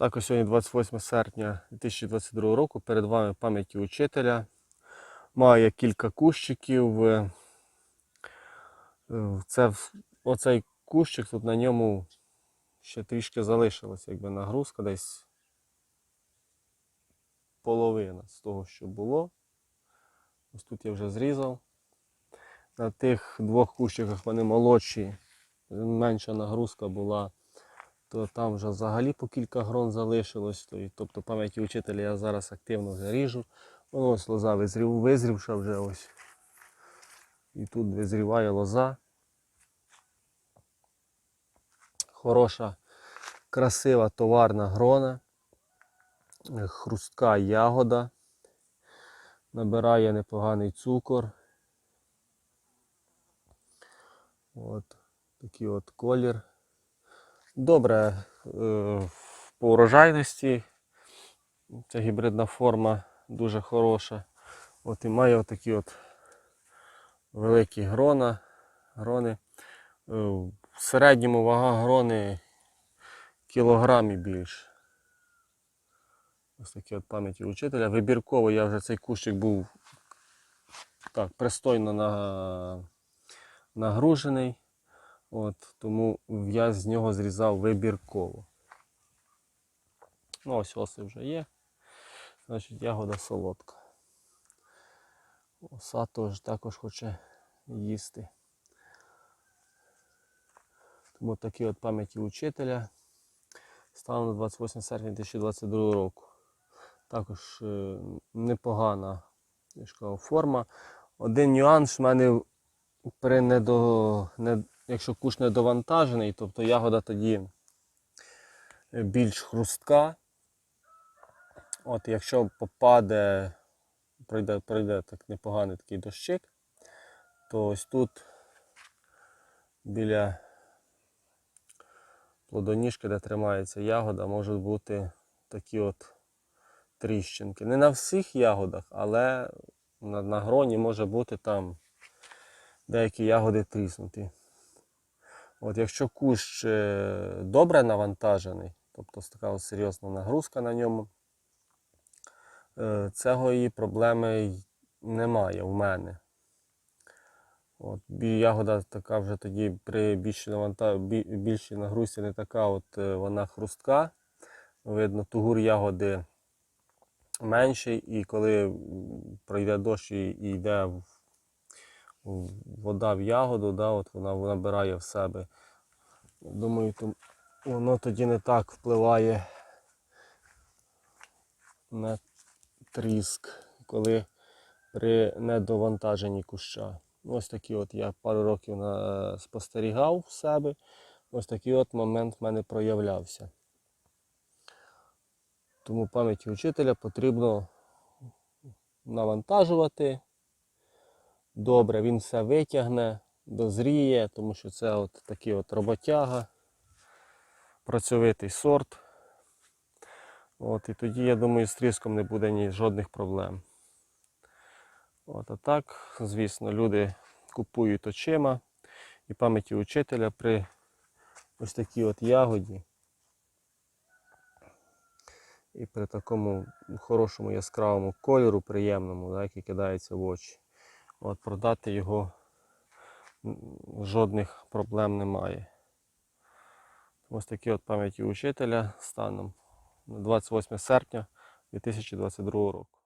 Також сьогодні 28 серпня 2022 року. Перед вами пам'яті учителя. Має кілька кущиків. Е, е, Це, оцей кущик, тут на ньому ще трішки залишилось, якби нагрузка десь половина з того, що було. Ось тут я вже зрізав. На тих двох кущиках вони молодші, менша нагрузка була, то там вже взагалі по кілька грон залишилось. Тобто пам'яті учителя я зараз активно вже ріжу. Воно ось лоза визрів, визрівша вже ось. І тут визріває лоза. Хороша, красива товарна грона, хрустка ягода, набирає непоганий цукор. От такий от колір. Добре е, по урожайності. Ця гібридна форма дуже хороша. От і має отакі от великі грона. грони. Е, В середньому вага грони кілограм і більше. Ось такі от пам'яті учителя. Вибірково я вже цей кущик був так, пристойно на, нагружений. От, тому я з нього зрізав вибірково. Ну, ось оси вже є. Значить, ягода солодка. Оса теж також хоче їсти. Тому такі от пам'яті учителя. Станом на 28 серпня 2022 року. Також е, непогана форма. Один нюанс в мене при недо, не, якщо куш недовантажений, тобто ягода тоді е, більш хрустка. От якщо попаде, пройде, пройде так непоганий такий дощик, то ось тут біля плодоніжки, де тримається ягода, можуть бути такі от тріщинки. Не на всіх ягодах, але на, на гроні може бути там деякі ягоди тріснуті. От якщо кущ е, добре навантажений, тобто така серйозна нагрузка на ньому, е, цього проблеми немає в мене. От, ягода така вже тоді при більшій, наванта... більшій нагрузці не така от е, вона хрустка. Видно, тугур ягоди менший, і коли пройде дощ і, йде вода в ягоду, да, от вона набирає в себе. Думаю, то воно тоді не так впливає на тріск, коли при недовантаженні куща. Ось такий от я пару років спостерігав в себе. Ось такий от момент в мене проявлявся. Тому пам'яті учителя потрібно навантажувати. Добре, він все витягне, дозріє, тому що це от такий от роботяга, працьовитий сорт. От, і тоді, я думаю, з тріском не буде ні жодних проблем. От, а так, звісно, люди купують очима і пам'яті учителя при ось такій от ягоді. І при такому хорошому яскравому кольору, приємному, да, який кидається в очі. От продати його жодних проблем немає. Ось такі от пам'яті учителя станом на 28 серпня 2022 року.